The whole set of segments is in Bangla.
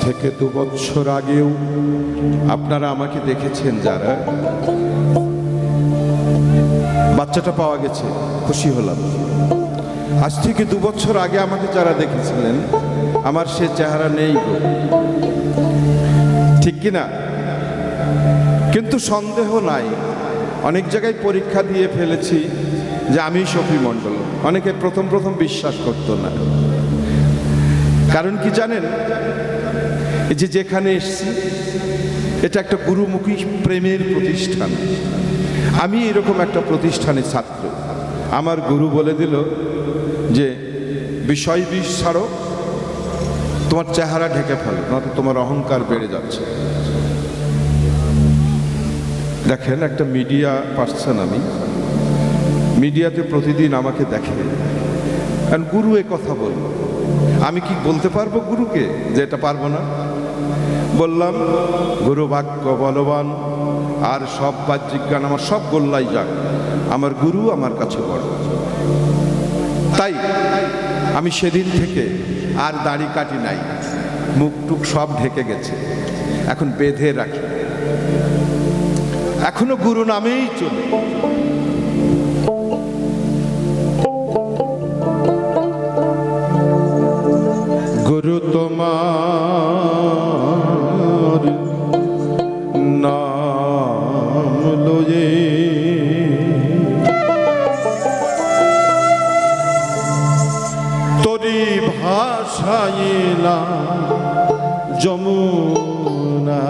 থেকে দু বছর আগেও আপনারা আমাকে দেখেছেন যারা। বাচ্চাটা পাওয়া গেছে, খুশি হলাম। আজ থেকে দু বছর আগে আমাকে যারা দেখেছিলেন, আমার সে চেহারা নেই ঠিক কি না? কিন্তু সন্দেহ নাই। অনেক জায়গায় পরীক্ষা দিয়ে ফেলেছি যে আমি শফি মণ্ডল। অনেকে প্রথম প্রথম বিশ্বাস করতো না। কারণ কি জানেন? যে যেখানে এসছি, এটা একটা গুরুমুখী প্রেমের প্রতিষ্ঠান। আমি এরকম একটা প্রতিষ্ঠানের ছাত্র। আমার গুরু বলে দিল যে, বিষয় বিষ তোমার চেহারা ঢেকে ফেলো, নয়তো তোমার অহংকার বেড়ে যাচ্ছে। দেখেন, একটা মিডিয়া পার্সন আমি। মিডিয়াতে প্রতিদিন আমাকে দেখে। কারণ গুরু এ কথা বলল আমি কি বলতে পারব গুরুকে যে এটা পারব না? বললাম, গুরু বাক্য বলবান, আর সব বাহ্যিক জ্ঞান আমার সব গোল্লাই যাক, আমার গুরু আমার কাছে বড়। তাই আমি সেদিন থেকে আর দাড়ি কাটি নাই মুখ টুক সব ঢেকে গেছে, এখন বেঁধে রাখি। এখনও গুরু নামেই চলে। গুরু তোমার নাম লয়ে তরি ভাষাইলা যমুনা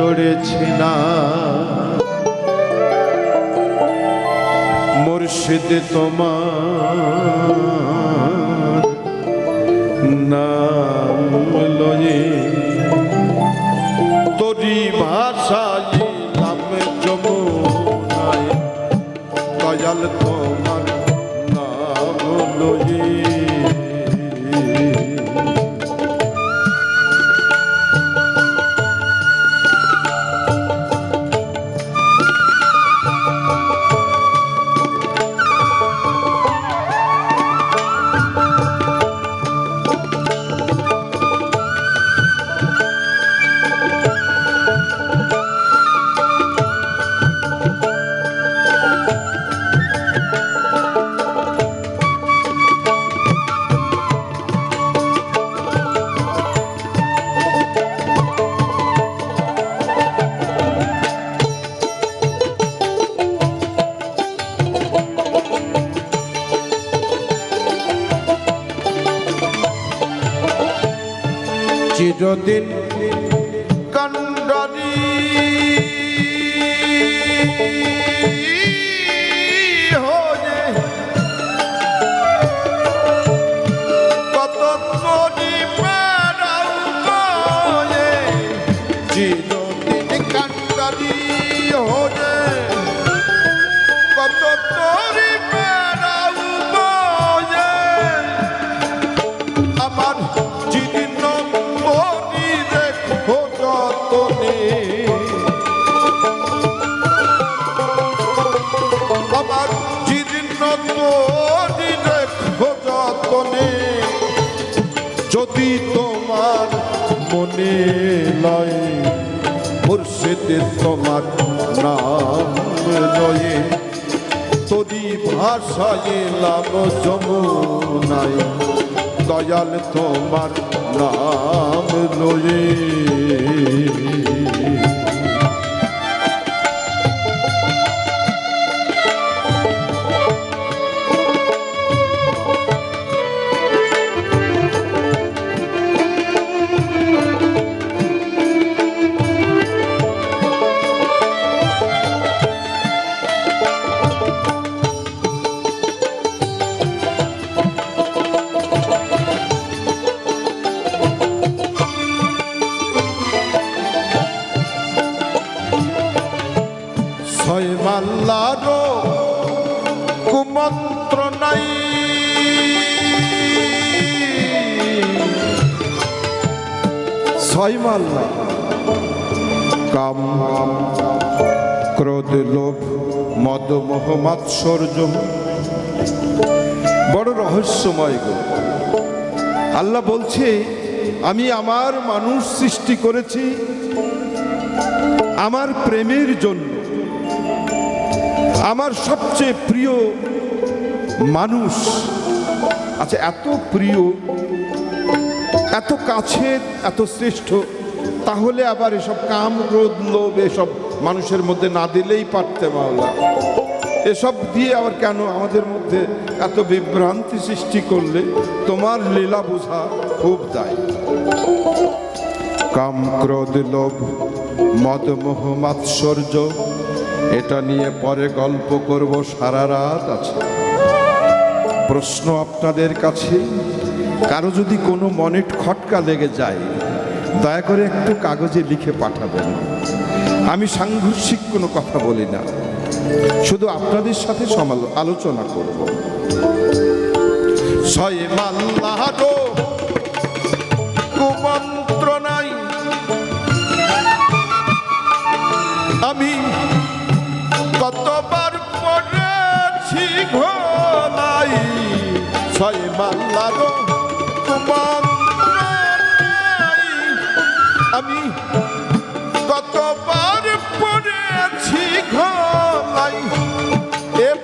চড়েছি না। মুর্শিদ তোমার নাম লয়ে তোরি ভাষায় নাম যমুনায় দয়াল তোমার নাম লয়ে চিরদিন যদি তোমার মনে লয়, মুর্শিদে তোমার নাম লয়ে তরি ভাষায় লাভ যমুনায়, দয়াল তোমার নাম লয়ে। মাল্লার কুমন্ত্র নাই। ছয় মাল্লা কাম, ক্রোধ, লোভ, মদ, মোহ মাৎসর্য বড় রহস্যময় গো। আল্লাহ বলছে, আমি আমার মানুষ সৃষ্টি করেছি আমার প্রেমের জন্য। আমার সবচেয়ে প্রিয় মানুষ আচ্ছা এত প্রিয়, এত কাছে, এত শ্রেষ্ঠ, তাহলে আবার এসব কাম, ক্রোধ, লোভ এসব মানুষের মধ্যে না দিলেই পারতে মাওলা। এসব দিয়ে আবার কেন আমাদের মধ্যে এত বিভ্রান্তি সৃষ্টি করলে? তোমার লীলা বোঝা খুব দায়। কাম, ক্রোধ, লোভ মদ মোহ মাৎসর্য এটা নিয়ে পরে গল্প করব সারা রাত আছে। প্রশ্ন আপনাদের কাছে, কারও যদি কোনো মনে খটকা লেগে যায়, দয়া করে একটু কাগজে লিখে পাঠাবেন। আমি সাংঘর্ষিক কোনো কথা বলি না। শুধু আপনাদের সাথে সমালো আলোচনা করব। ছয় মাল্লাহারো কুমন্ত্র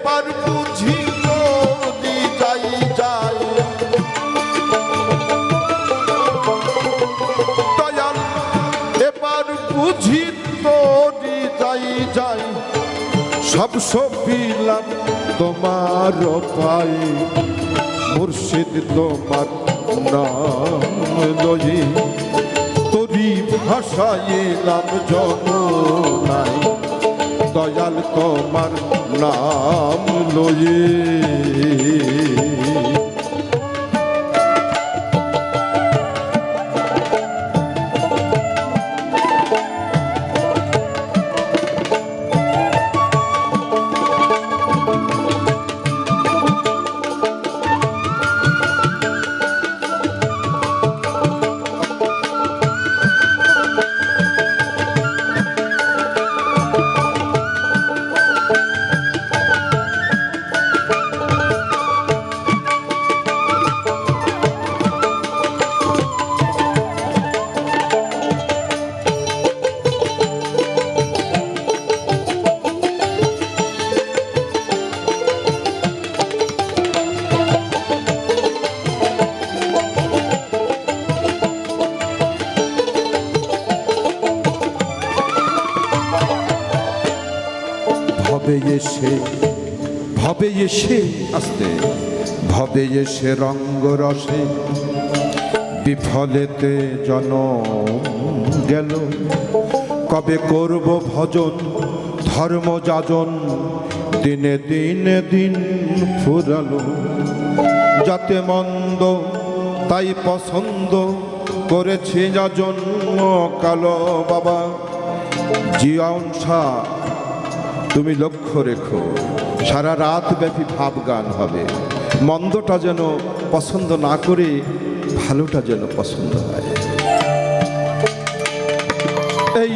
এবার বুঝি নদী যাই যাই। দয়াল এবার বুঝি তোরি যাই যাই। সব সপিলাম তোমার পাই মুর্শিদ তোমার নাম লই তোরি ভাষাইলাম যমুনাই দয়াল তোমার নাম লয়ে ভবে এসে ভবে এসে আসতে, ভবে এসে রঙ্গ রসে। বিফলেতে জন গেল, কবে করব ভজন, ধর্ম যাজন, দিনে দিনে দিন ফুরালো। যাতে মন্দ, তাই পছন্দ করেছি যাজন কালো বাবা। জিয়াউন তুমি লক্ষ্য রেখো, সারা রাত ব্যাপী ভাব গান হবে। মন্দটা যেন পছন্দ না করে, ভালোটা যেন পছন্দ হয়। এই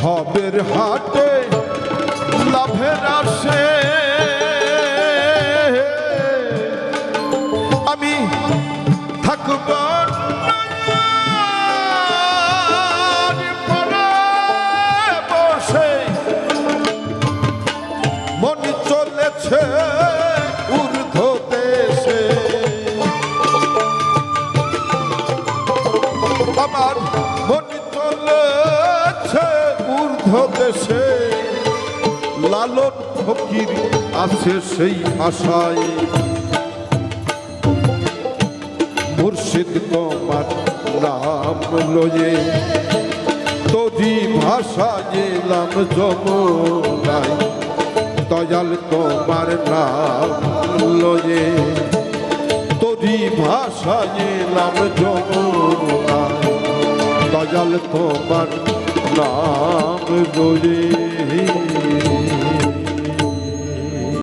ভবের হাটে লাভের আসে। আমার মন চলেছে ঊর্ধ্ব দেশে লালন ফকির আছে সেই আশায়। মুর্শিদ তোমার নাম লয়ে তোরি ভাষা এলাম যমুনায়। দয়াল তোমার নাম লয়ে তোরি ভাষা এলাম যমুনায়। দয়াল তোমার নাম গোরে